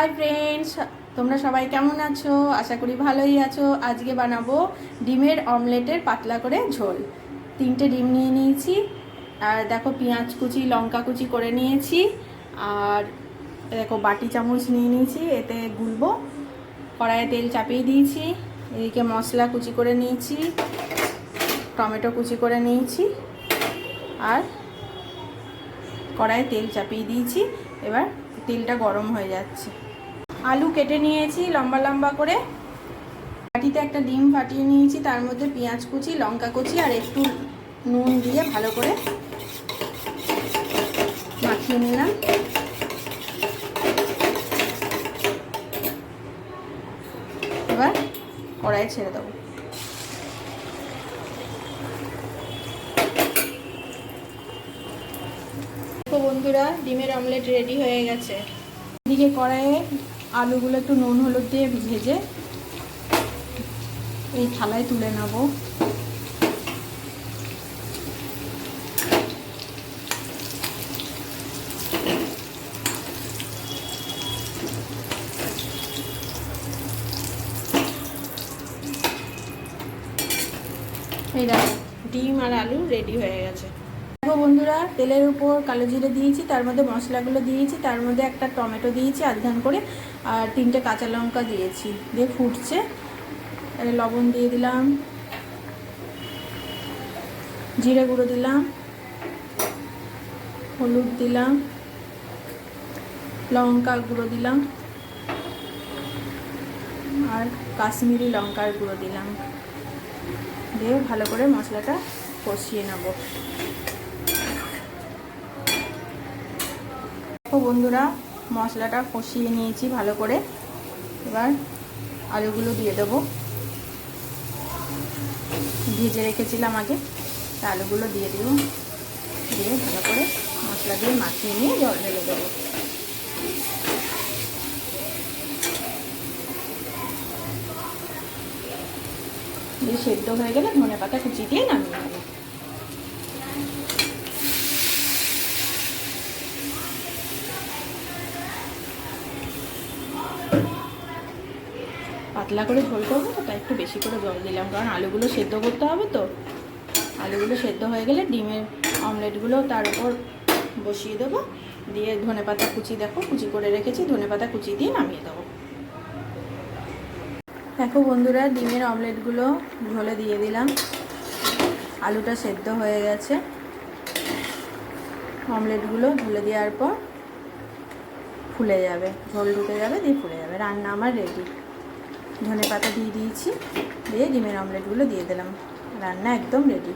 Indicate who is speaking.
Speaker 1: Hi friends তোমরা সবাই কেমন আছো? আশা করি ভালোই আছো। আজকে বানাবো ডিমের অমলেটের পাতলা করে ঝোল। তিনটে ডিম নিয়ে নিয়েছি। আর দেখো পেঁয়াজ কুচি, লঙ্কা কুচি করে নিয়েছি। আর দেখো বাটি চামচ নিয়ে নিয়েছি, এতে গুলবো। কড়াইয়ে তেল চাপিয়ে দিয়েছি। এদিকে মশলা কুচি করে নিয়েছি। টমেটো কুচি করে নিয়েছি। আর কড়াইয়ে তেল চাপিয়ে দিয়েছি। এবার তেলটা গরম হয়ে যাচ্ছে। আলু কেটে নিয়েছি, লম্বা লম্বা করে। বাটিতে একটা ডিম ফাটিয়ে নিয়েছি, তার মধ্যে পেঁয়াজ কুচি, লঙ্কা কুচি আর একটু নুন দিয়ে ভালো করে মাখিয়ে নিলাম। এবার কড়াইয়ে ছেড়ে দেবো। বন্ধুরা, ডিমের অমলেট রেডি হয়ে গেছে। এদিকে কড়াইয়ে আলুগুলো একটু নুন হলুদ দিয়ে ভেজে এই থালায় তুলে নেব। এই ডিম আর আলু রেডি হয়ে গেছে। বন্ধুরা, তেলের উপর কালো জিরে দিয়েছি, তার মধ্যে মশলাগুলো দিয়েছি, তার মধ্যে একটা টমেটো দিয়েছি আধঘান করে, আর তিনটে কাঁচা লঙ্কা দিয়েছি, দিয়ে ফুটছে। লবণ দিয়ে দিলাম। জিরে গুঁড়ো দিলাম। হলুদ দিলাম। লঙ্কা গুঁড়ো দিলাম। আর কাশ্মীরি লঙ্কার গুঁড়ো দিলাম। দিয়ে ভালো করে মশলাটা কষিয়ে নেব। দেখো বন্ধুরা, মশলাটা কষিয়ে নিয়েছি ভালো করে। এবার আলুগুলো দিয়ে দেবো। ভেজে রেখেছিলাম আগে আলুগুলো দিয়ে দেবো। দিয়ে ভালো করে মশলা দিয়ে মাখিয়ে নিয়ে জল ঢেলে দেবো। দিয়ে সেদ্ধ হয়ে গেলে ধনে পাতা কুচি দিয়ে নামিয়ে নেব। পাতলা করে ঝোল করব তো, তাই একটু বেশি করে জল দিলাম। কারণ আলুগুলো সেদ্ধ করতে হবে তো। আলুগুলো সেদ্ধ হয়ে গেলে ডিমের অমলেটগুলো তার উপর বসিয়ে দেবো। দিয়ে ধনে পাতা কুচি দেখো, কুচি করে রেখেছি, ধনে পাতা কুচি দিয়ে নামিয়ে দেবো। দেখো বন্ধুরা, ডিমের অমলেটগুলো ঝোলে দিয়ে দিলাম। আলুটা সেদ্ধ হয়ে গেছে। অমলেটগুলো ঝোলে দেওয়ার পর ফুলে যাবে, ঝোল ঢুকে যাবে, দিয়ে ফুলে যাবে। রান্না আমার রেডি ধনে পাতা দিয়ে দিয়েছি। দিয়ে ডিমের অমলেটগুলো দিয়ে দিলাম। রান্না একদম রেডি